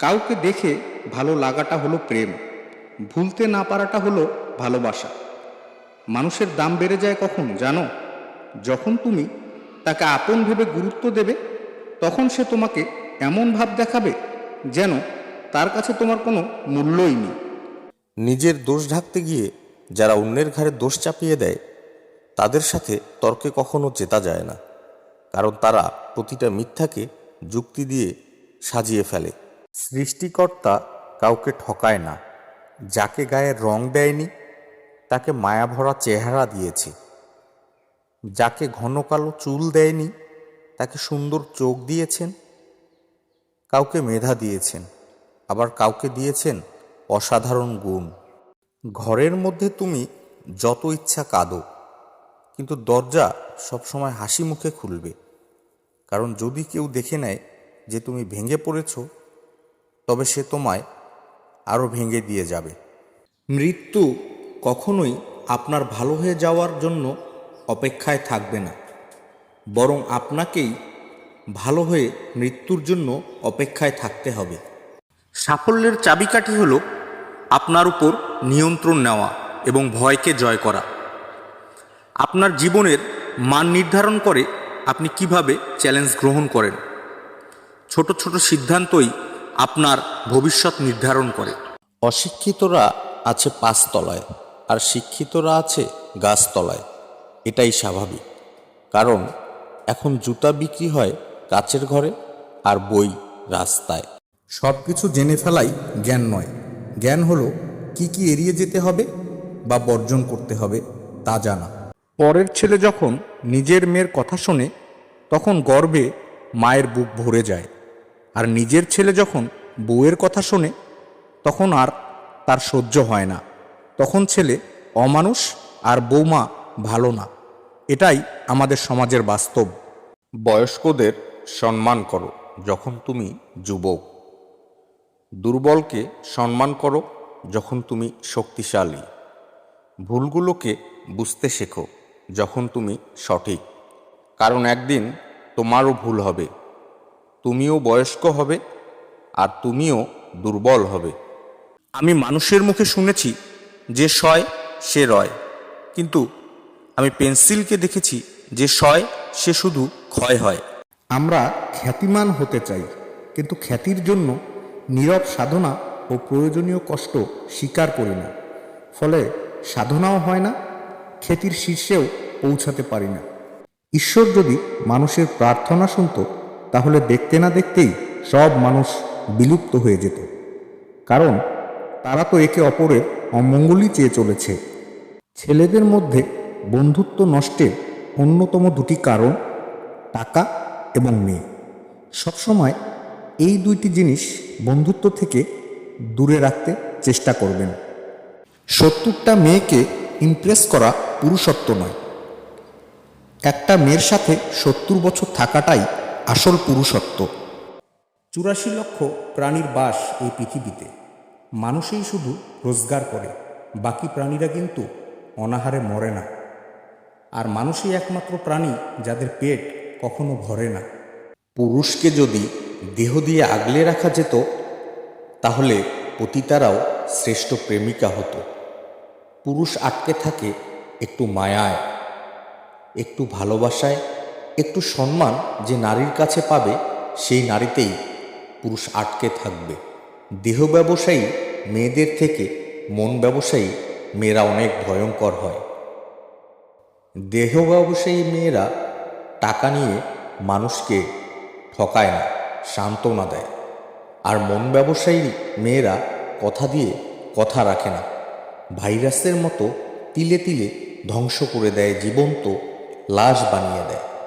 কাউকে দেখে ভালো লাগাটা হলো প্রেম, ভুলতে না পারাটা হলো ভালোবাসা। মানুষের দাম বেড়ে যায় কখন জানো? যখন তুমি তাকে আপন ভেবে গুরুত্ব দেবে, তখন সে তোমাকে এমন ভাব দেখাবে যেন তার কাছে তোমার কোনো মূল্যই নেই। নিজের দোষ ঢাকতে গিয়ে যারা অন্যের ঘাড়ে দোষ চাপিয়ে দেয়, তাদের সাথে তর্কে কখনো জেতা যায় না, কারণ তারা প্রতিটা মিথ্যাকে যুক্তি দিয়ে সাজিয়ে ফেলে। সৃষ্টিকর্তা কাউকে ঠকায় না, যাকে গায়ে রং দেয়নি, তাকে মায়াভরা চেহারা দিয়েছে। যাকে ঘন কালো চুল দেয়নি, তাকে সুন্দর চোখ দিয়েছেন। কাউকে মেধা দিয়েছেন, আবার কাউকে দিয়েছেন অসাধারণ গুণ। ঘরের মধ্যে তুমি যত ইচ্ছা কাঁদো, কিন্তু দরজা সবসময় হাসি মুখে খুলবে। কারণ যদি কেউ দেখে নেয় যে তুমি ভেঙে পড়েছ তবে সে তোমায় আরও ভেঙে দিয়ে যাবে। মৃত্যু কখনোই আপনার ভালো হয়ে যাওয়ার জন্য অপেক্ষায় থাকবে না। বরং আপনাকেই ভালো হয়ে মৃত্যুর জন্য অপেক্ষায় থাকতে হবে। সাফল্যের চাবিকাঠি হল আপনার উপর নিয়ন্ত্রণ নেওয়া এবং ভয়কে জয় করা। আপনার জীবনের মান নির্ধারণ করে আপনি কীভাবে চ্যালেঞ্জ গ্রহণ করেন। ছোট ছোট সিদ্ধান্তই আপনার ভবিষ্যৎ নির্ধারণ করে। অশিক্ষিতরা আছে পাঁচতলায়, আর শিক্ষিতরা আছে গাছতলায়। এটাই স্বাভাবিক, কারণ এখন জুতা বিক্রি হয় কাচের ঘরে আর বই রাস্তায়। সব কিছু জেনে ফেলাই জ্ঞান নয়। জ্ঞান হলো কি কি এড়িয়ে যেতে হবে বা বর্জন করতে হবে তা জানা। পরের ছেলে যখন নিজের মেয়ের কথা শোনে, তখন গর্বে মায়ের বুক ভরে যায়। আর নিজের ছেলে যখন বউয়ের কথা শোনে, তখন আর তার সহ্য হয় না। তখন ছেলে অমানুষ আর বৌমা ভালো না। এটাই আমাদের সমাজের বাস্তব। বয়স্কদের সম্মান করো যখন তুমি যুবক। দুর্বলকে সম্মান করো যখন তুমি শক্তিশালী। ভুলগুলোকে বুঝতে শেখো যখন তুমি সঠিক। কারণ একদিন তোমারও ভুল হবে। তুমিও বয়স্ক হবে আর তুমিও দুর্বল হবে। আমি মানুষের মুখে শুনেছি যে সয়, সে রয়। কিন্তু আমি পেন্সিলকে দেখেছি যে সয়, সে শুধু ক্ষয় হয়। আমরা খ্যাতিমান হতে চাই, কিন্তু খ্যাতির জন্য নীরব সাধনা ও প্রয়োজনীয় কষ্ট স্বীকার করি না। ফলে সাধনাও হয় না, খ্যাতির শীর্ষেও পৌঁছাতে পারি না। ঈশ্বর যদি মানুষের প্রার্থনা শুনত তাহলে দেখতে না দেখতেই সব মানুষ বিলুপ্ত হয়ে যেত। কারণ তারা তো একে অপরের অমঙ্গলই চেয়ে চলেছে। ছেলেদের মধ্যে বন্ধুত্ব নষ্টের অন্যতম দুটি কারণ টাকা এবং মেয়ে। সবসময় এই দুইটি জিনিস বন্ধুত্ব থেকে দূরে রাখতে চেষ্টা করবেন। সত্তরটা মেয়েকে ইমপ্রেস করা পুরুষত্ব নয়। একটা মেয়ের সাথে সত্তর বছর থাকাটাই আসল পুরুষত্ব। চুরাশি লক্ষ প্রাণীর বাস এই পৃথিবীতে। মানুষই শুধু রোজগার করে বাকি প্রাণীরা কিন্তু অনাহারে মরে না। আর মানুষই একমাত্র প্রাণী যাদের পেট কখনো ভরে না। পুরুষকে যদি দেহ দিয়ে আগলে রাখা যেত তাহলে পতিতারাও শ্রেষ্ঠ প্রেমিকা হতো। পুরুষ আটকে থাকে একটু মায়ায় একটু ভালোবাসায় একটু সম্মান যে নারীর কাছে পাবে, সেই নারীতেই পুরুষ আটকে থাকবে। দেহ ব্যবসায়ী মেয়েদের থেকে মন ব্যবসায়ী মেয়েরা অনেক ভয়ঙ্কর হয়। দেহ ব্যবসায়ী মেয়েরা টাকা নিয়ে মানুষকে ঠকায় না, সান্ত্বনা দেয়। আর মন ব্যবসায়ী মেয়েরা কথা দিয়ে কথা রাখে না। ভাইরাসের মতো তিলে তিলে ধ্বংস করে দেয়, জীবন্ত লাশ বানিয়ে দেয়।